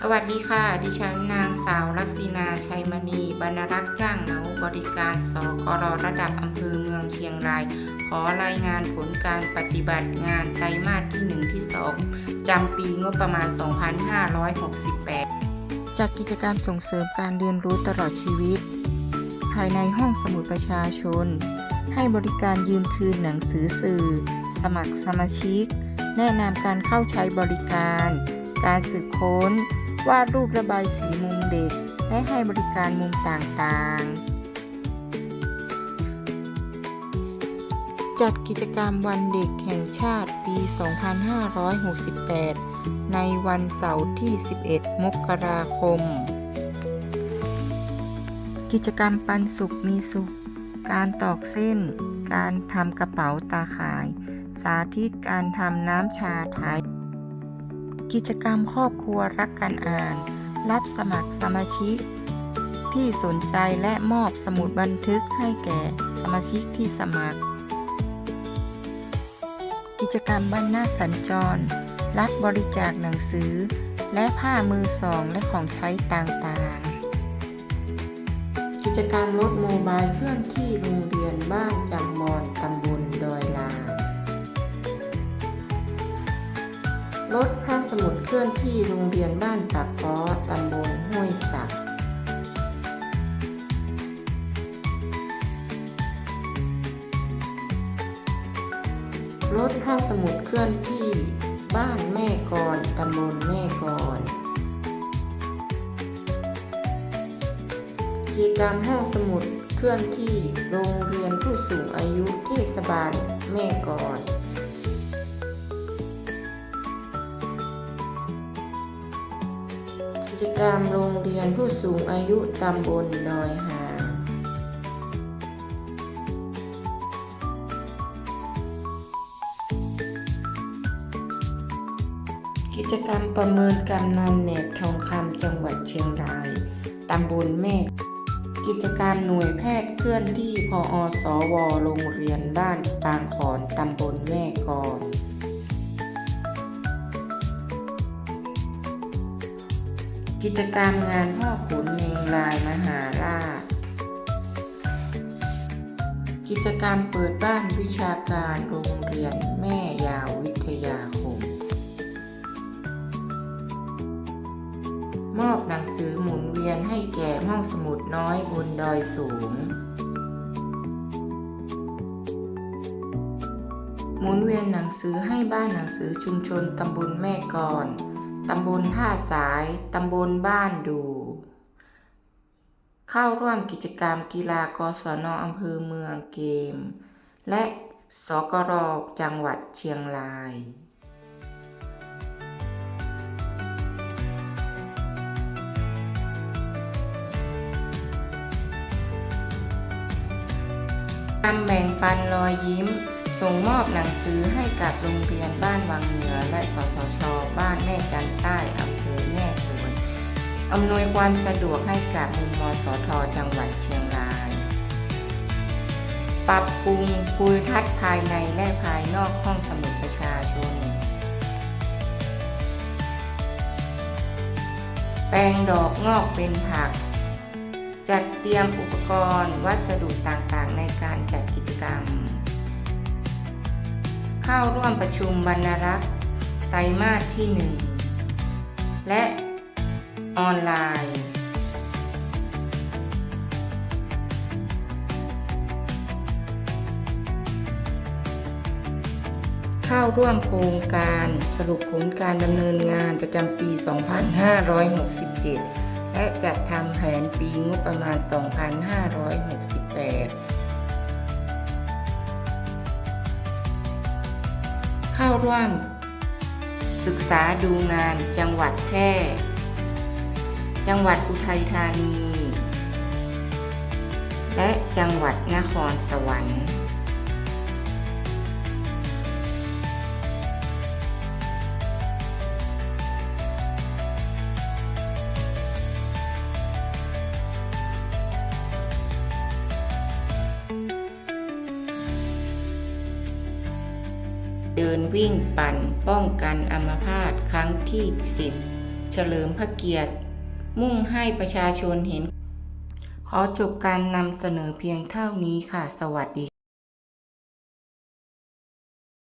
สวัสดีค่ะ ดิฉันนางสาวลักษินาชัยมณีบรรณรักษ์จ้างเหมาบริการสกรระดับอำเภอเมืองเชียงราย ขอรายงานผลการปฏิบัติงานไตรมาสที่ 1 ที่ 2 จำปีงบประมาณ 2568 จากกิจกรรมส่งเสริมการเรียนรู้ตลอดชีวิต ภายในห้องสมุดประชาชน ให้บริการยืมคืนหนังสือสื่อ สมัครสมาชิก แนะนำการเข้าใช้บริการ การสืบค้น วาดรูประบายสีมุมเด็ก และให้บริการมุมต่างๆ จัดกิจกรรมวันเด็กแห่งชาติปี 2568 ในวันเสาร์ที่ 11 มกราคม กิจกรรมปันสุขมีสุข การตอกเส้น การทำกระเป๋าตาข่าย สาธิตการทำน้ำชาไทย กิจกรรมครอบครัวรักการอ่าน รับสมัครสมาชิก ที่สนใจและมอบสมุดบันทึกให้แก่สมาชิกที่สมัคร กิจกรรมบ้านหน้าสัญจร รับบริจาคหนังสือ และผ้ามือสองและของใช้ต่างๆ กิจกรรมรถโมบายเคลื่อนที่โรงเรียนบ้านจำมอนตำบลดอยลา รถภาพสมุดเคลื่อนที่โรงเรียนบ้านปากก้อตำบลห้วยสักรถภาพสมุดเคลื่อนที่บ้านแม่กรตำบลแม่กรกิจกรรมห้องสมุดเคลื่อนที่โรงเรียนผู้สูงอายุเทศบาลแม่กร กิจกรรมโรงเรียนผู้สูงอายุตำบลดอยหางกิจกรรมประเมินกำนันแหนบทองคำจังหวัดเชียงราย ตำบลแม่ กิจกรรมหน่วยแพทย์เคลื่อนที่พออสว โรงเรียนบ้านปางขอน ตำบลแม่กอน กิจกรรมงานพ่อขุนเมงลายมหาราช กิจกรรมเปิดบ้านวิชาการโรงเรียนแม่ยาววิทยาคม มอบหนังสือหมุนเวียนให้แก่ห้องสมุดน้อยบนดอยสูง หมุนเวียนหนังสือให้บ้านหนังสือชุมชนตำบลแม่กอน ตำบลท่าสาย ตำบลบ้านดู เข้าร่วมกิจกรรมกีฬากศนอำเภอเมืองเกม และสกรจังหวัดเชียงรายทำแบ่งปันรอยยิ้ม ส่งมอบหนังสือให้กับโรงเรียนบ้านวังเหนือ และสสช บ้านแม่จันใต้อำเภอแม่สวยอำนวยความสะดวกให้กับมุมมสทจังหวัดเชียงราย ปรับปรุงภูมิทัศน์ภายในและภายนอกห้องสมุดประชาชน แปลงดอกงอกเป็นผัก จัดเตรียมอุปกรณ์วัสดุต่างๆ ในการจัดกิจกรรม เข้าร่วมประชุมบรรณรักษ์ไตรมาสที่ 1 และออนไลน์ เข้าร่วมโครงการสรุปผลการดำเนินงานประจำปี 2567 และจัดทำแผนปีงบประมาณ 2568 เข้าร่วม ศึกษาดูงานจังหวัดแพร่ จังหวัดอุทัยธานี และจังหวัดนครสวรรค์ เดินวิ่งปั่นป้องกันอัมพาตครั้งที่10เฉลิมพระเกียรติ มุ่งให้ประชาชนเห็น ขอจบการนำเสนอเพียงเท่านี้ค่ะ สวัสดี